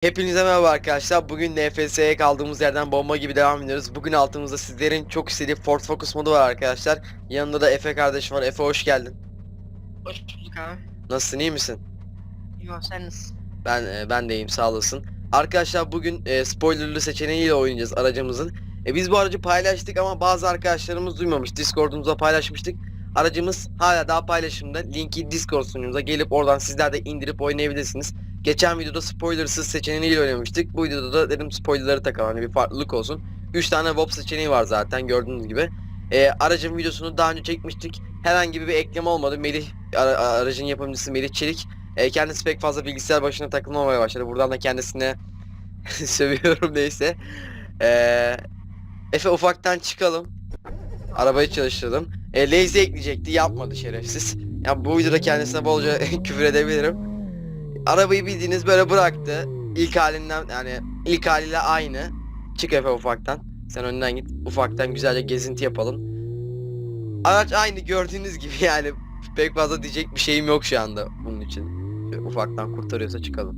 Hepinize merhaba arkadaşlar. Bugün NFS'ye kaldığımız yerden bomba gibi devam ediyoruz. Bugün altımızda sizlerin çok istediği Ford Focus modu var arkadaşlar. Yanında da Efe kardeşim var. Efe hoş geldin. Hoş bulduk abi. Nasılsın iyi misin? Yo sen nasılsın? Ben e, ben de iyiyim sağ olasın. Arkadaşlar bugün e, spoilerlı seçeneğiyle oynayacağız aracımızın. E, biz bu aracı paylaştık ama bazı arkadaşlarımız duymamış. Discord'umuza paylaşmıştık. Aracımız hala daha paylaşımda. Linki Discord sunucumuza gelip oradan sizler de indirip oynayabilirsiniz. Geçen videoda spoilersız seçeneğiyle oynamıştık. Bu videoda da dedim spoilerları takalım hani bir farklılık olsun. 3 tane WoP seçeneği var zaten gördüğünüz gibi. E, aracın videosunu daha önce çekmiştik. Herhangi bir ekleme olmadı. Melih ara- aracın yapımcısı Melih Çelik e, kendisi pek fazla bilgisayar başına takılmamaya başladı. Buradan da kendisine sövüyorum neyse. E, Efe ufaktan çıkalım. Arabayı çalıştırdım. E, lazy ekleyecekti yapmadı şerefsiz. Yani bu videoda kendisine bolca küfür edebilirim. Arabayı bildiğiniz böyle bıraktı. İlk halinden yani ilk haliyle aynı. Çık Efe ufaktan. Sen önden git. Ufaktan güzelce gezinti yapalım. Araç aynı gördüğünüz gibi yani pek fazla diyecek bir şeyim yok şu anda bunun için. Ufaktan kurtarıyorsa çıkalım.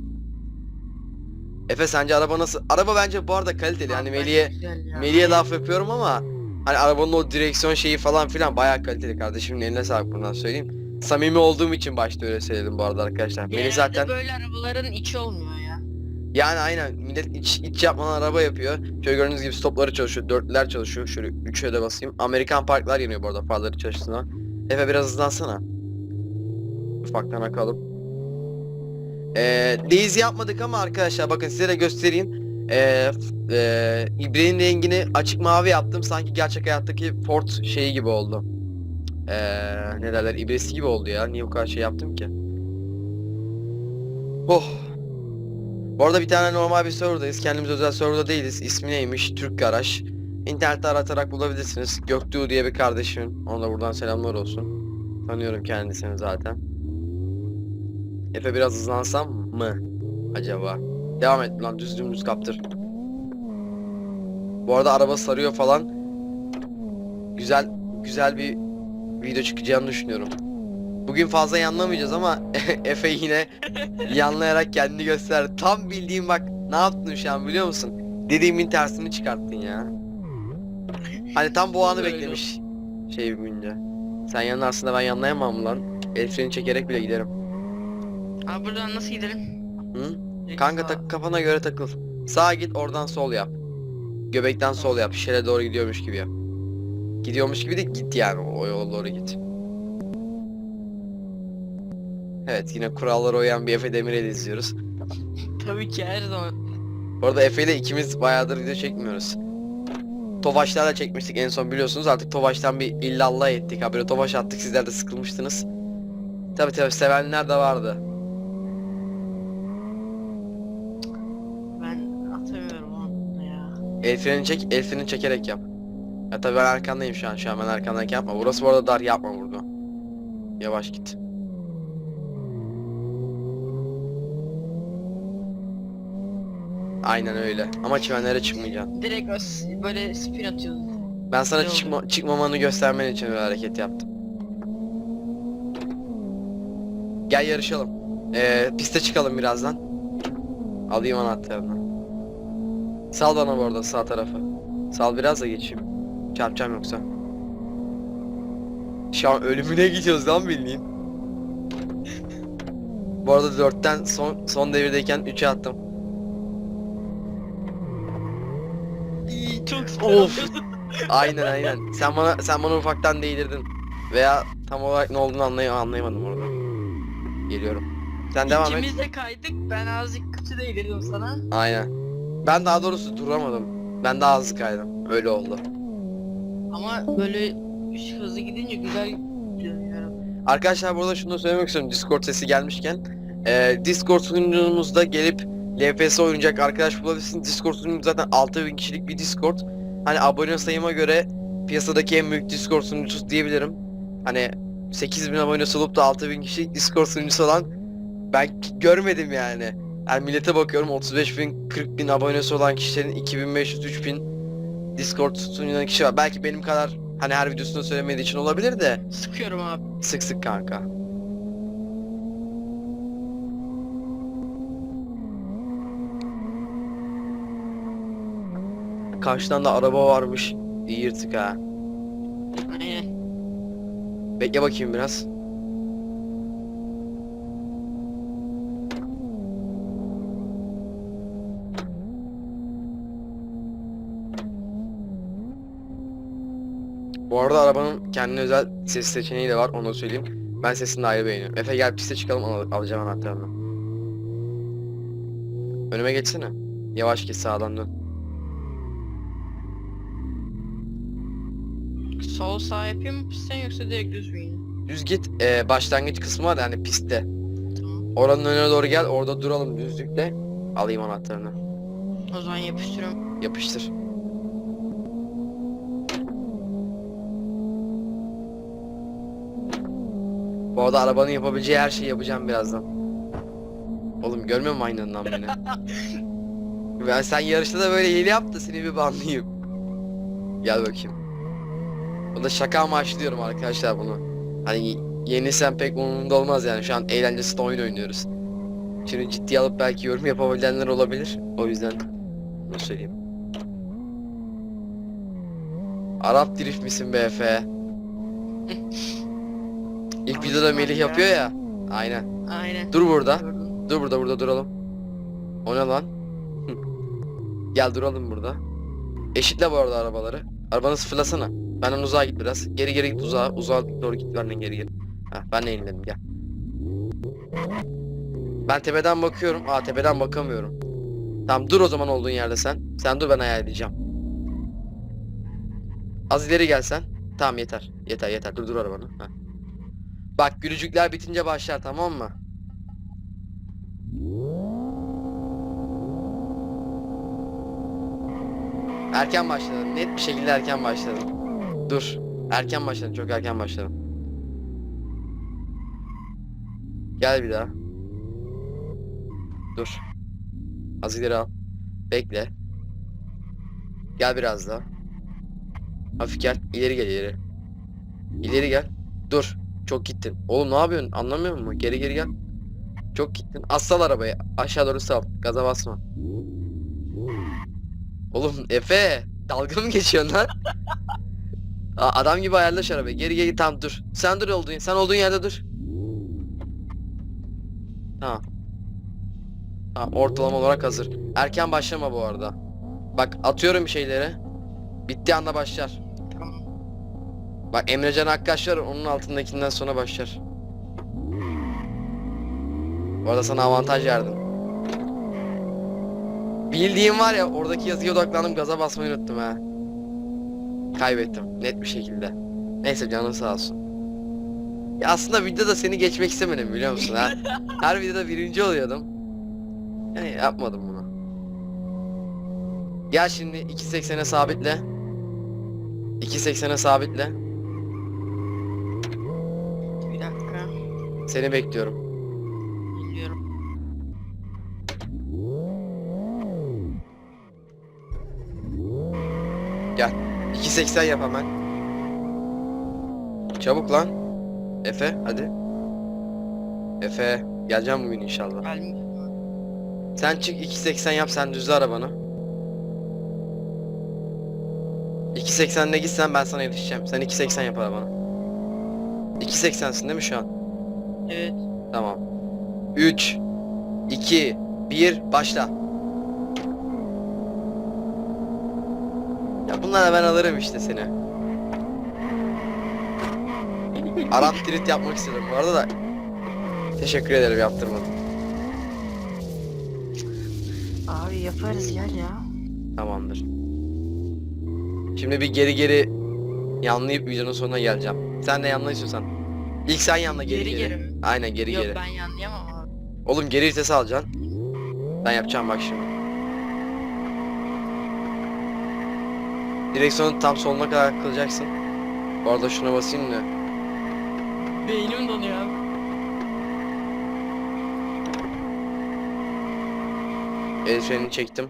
Efe sence araba nasıl? Araba bence bu arada kaliteli. Yani Melih'e. Melih'e laf yapıyorum ama hani arabanın o direksiyon şeyi falan filan bayağı kaliteli kardeşimin eline sağlık buradan söyleyeyim. Samimi olduğum için başta öyle söyledim bu arada arkadaşlar. Genelde zaten böyle arabaların içi olmuyor ya. yani aynen millet iç, iç yapmadan araba yapıyor. Şöyle gördüğünüz gibi stopları çalışıyor, dörtlüler çalışıyor. Şöyle üçe de basayım. Amerikan parklar yanıyor bu arada farları çalıştığında. Efe biraz hızlansana. Ufaktan akalım. Ee, Daisy yapmadık ama arkadaşlar bakın size de göstereyim. Ee, f- ee, ibrenin rengini açık mavi yaptım. Sanki gerçek hayattaki Ford şeyi gibi oldu. Ee, ne derler ibresi gibi oldu ya. Niye bu kadar şey yaptım ki? Oh. Bu arada bir tane normal bir serverdayız. Kendimiz özel serverda değiliz. İsmi neymiş? Türk Garaj. İnternette aratarak bulabilirsiniz. Göktuğ diye bir kardeşim. Ona da buradan selamlar olsun. Tanıyorum kendisini zaten. Efe biraz hızlansam mı? Acaba? Devam et lan düz dümdüz kaptır. Bu arada araba sarıyor falan. Güzel güzel bir video çıkacağını düşünüyorum. Bugün fazla yanlamayacağız ama Efe yine yanlayarak kendini gösterdi. Tam bildiğim bak ne yaptın şu an biliyor musun? Dediğimin tersini çıkarttın ya. Hani tam bu anı beklemiş şey bilince. Sen yanlarsın da ben yanlayamam lan. El freni çekerek bile giderim. Abi buradan nasıl gidelim? Hı? Kanka tak kafana göre takıl. Sağa git oradan sol yap. Göbekten sol yap. Şişele doğru gidiyormuş gibi yap. Gidiyormuş gibi de git yani o yola doğru git. Evet yine kurallara uyan bir Efe Demirel'i izliyoruz. Tabii ki her zaman. Bu arada Efe ile ikimiz bayağıdır video çekmiyoruz. Tofaşlarla çekmiştik en son biliyorsunuz artık Tofaş'tan bir illallah ettik habire Tofaş attık sizler de sıkılmıştınız. Tabi tabi sevenler de vardı. Ben atamıyorum onu ya. El freni çek, el freni çekerek yap. Ya tabii ben arkandayım şu an, şu an ben arkandayken yapma. Burası bu arada dar, yapma burada. Yavaş git. Aynen öyle. Ama çimenlere çıkmayacaksın. Direkt o s- böyle spin atıyoruz. Ben sana Ne oldu? çıkma, çıkmamanı göstermen için öyle hareket yaptım. Gel yarışalım. Ee, piste çıkalım birazdan. Alayım anahtarını. Sal bana bu arada sağ tarafı. Sal biraz da geçeyim. Çarpacağım yoksa. Şu an ölümüne gidiyoruz lan bildiğin. Bu arada 4'ten son son devirdeyken 3'e attım. İyi çok Of. Aynen aynen. Sen bana sen bana ufaktan değdirdin. Veya tam olarak ne olduğunu anlay anlayamadım orada. Geliyorum. Sen devam et. İkimiz de kaydık. Ben azıcık kötü değdirdim sana. Aynen. Ben daha doğrusu duramadım. Ben daha hızlı kaydım. Öyle oldu. Ama böyle hızlı gidince güzel gidiyorum. Arkadaşlar burada şunu da söylemek istiyorum Discord sesi gelmişken. Ee, Discord sunucumuzda gelip LPS oynayacak arkadaş bulabilirsiniz. Discord sunucumuz zaten 6000 kişilik bir Discord. Hani abone sayıma göre piyasadaki en büyük Discord sunucusu diyebilirim. Hani 8000 abonesi olup da 6000 kişilik Discord sunucusu olan ben görmedim yani. Yani millete bakıyorum 35 bin 40 bin abonesi olan kişilerin 2500 3000 Discord sunuyan kişi var. Belki benim kadar hani her videosunda söylemediği için olabilir de. Sıkıyorum abi. Sık sık kanka. Karşıdan da araba varmış. İyi yırtık ha. Aynen. Bekle bakayım biraz. Bu arada arabanın kendine özel ses seçeneği de var onu da söyleyeyim. Ben sesini ayrı beğeniyorum. Efe gel piste çıkalım al alacağım anahtarını. Önüme geçsene. Yavaş git sağdan dön. Sol sağ yapayım mı pistten yoksa direkt düz mü yine? Düz git. Ee, başlangıç kısmı var yani pistte. Tamam. Oranın önüne doğru gel. Orada duralım düzlükte. Alayım anahtarını. O zaman yapıştırıyorum. Yapıştır. Bu arada arabanın yapabileceği her şeyi yapacağım birazdan. Oğlum görmüyor musun aynından beni? Ben sen yarışta da böyle hile yap da seni bir banlayayım. Gel bakayım. Bu da şaka amaçlı diyorum arkadaşlar bunu. Hani yenilsem pek umurumda olmaz yani şu an eğlencesinde oyun oynuyoruz. Şimdi ciddiye alıp belki yorum yapabilenler olabilir. O yüzden bunu söyleyeyim. Arap drift misin Efe? İlk videoda Melih yapıyor ya. Aynen. Aynen. Dur burada. Dur burada burada duralım. O ne lan? Hı. Gel duralım burada. Eşitle bu arada arabaları. Arabanı sıfırlasana. Benden uzağa git biraz. Geri geri git uzağa. Uzağa doğru git benden geri geri. Heh, ben de eğilmedim gel. Ben tepeden bakıyorum. Aa tepeden bakamıyorum. Tamam dur o zaman olduğun yerde sen. Sen dur ben ayarlayacağım. Az ileri gelsen. Tamam yeter. Yeter yeter. Dur dur arabanı. Heh. Bak gülücükler bitince başlar tamam mı? Erken başladım. Net bir şekilde erken başladım. Dur. Erken başladım. Çok erken başladım. Gel bir daha. Dur. Az ileri al. Bekle. Gel biraz daha. Hafif gel. İleri gel ileri. İleri gel. Dur. Çok gittin. Oğlum ne yapıyorsun? Anlamıyor musun? Geri geri gel. Çok gittin. Az sal arabayı. Aşağı doğru sal. Gaza basma. Oğlum Efe dalga mı geçiyorsun lan? Adam gibi ayarla şu arabayı. Geri geri tam dur. Sen dur olduğun sen olduğun yerde dur. Tamam. Tamam ortalama olarak hazır. Erken başlama bu arada. Bak atıyorum bir şeyleri. Bittiği anda başlar. Bak Emrecan Akkaş var onun altındakinden sonra başlar. Bu arada sana avantaj verdim. Bildiğim var ya oradaki yazıya odaklandım gaza basmayı unuttum ha. Kaybettim net bir şekilde. Neyse canın sağ olsun. Ya aslında videoda seni geçmek istemedim biliyor musun ha? Her videoda birinci oluyordum. Yani yapmadım bunu. Gel şimdi 2.80'e sabitle. 2.80'e sabitle. Bir dakika. Seni bekliyorum. Geliyorum. Gel. 2.80 yap hemen. Çabuk lan. Efe hadi. Efe geleceğim bugün inşallah. Gelmeyeceğim. Sen çık 2.80 yap sen düzle arabanı. 2.80'de gitsen ben sana yetişeceğim. Sen 2.80 yap arabanı. 2.80'sin değil mi şu an? Evet. Tamam. 3 2 1 başla. Ya bunlara ben alırım işte seni. Arap drift yapmak istedim bu arada da. Teşekkür ederim yaptırmadın. Abi yaparız gel ya. Tamamdır. Şimdi bir geri geri yanlayıp videonun sonuna geleceğim. Sen de yanla istiyorsan. İlk sen yanla geri Geri geri. geri mi? Aynen geri Yok geri. ben yanlayamam abi. Oğlum geri vitesi alacaksın. Ben yapacağım bak şimdi. Direksiyonu tam soluna kadar kılacaksın. Bu arada şuna basayım da. Beynim donuyor abi. El frenini çektim.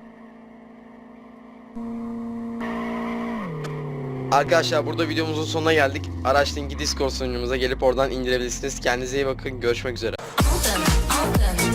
Arkadaşlar burada videomuzun sonuna geldik. Araç linki Discord sunucumuza gelip oradan indirebilirsiniz. Kendinize iyi bakın. Görüşmek üzere. Hold up.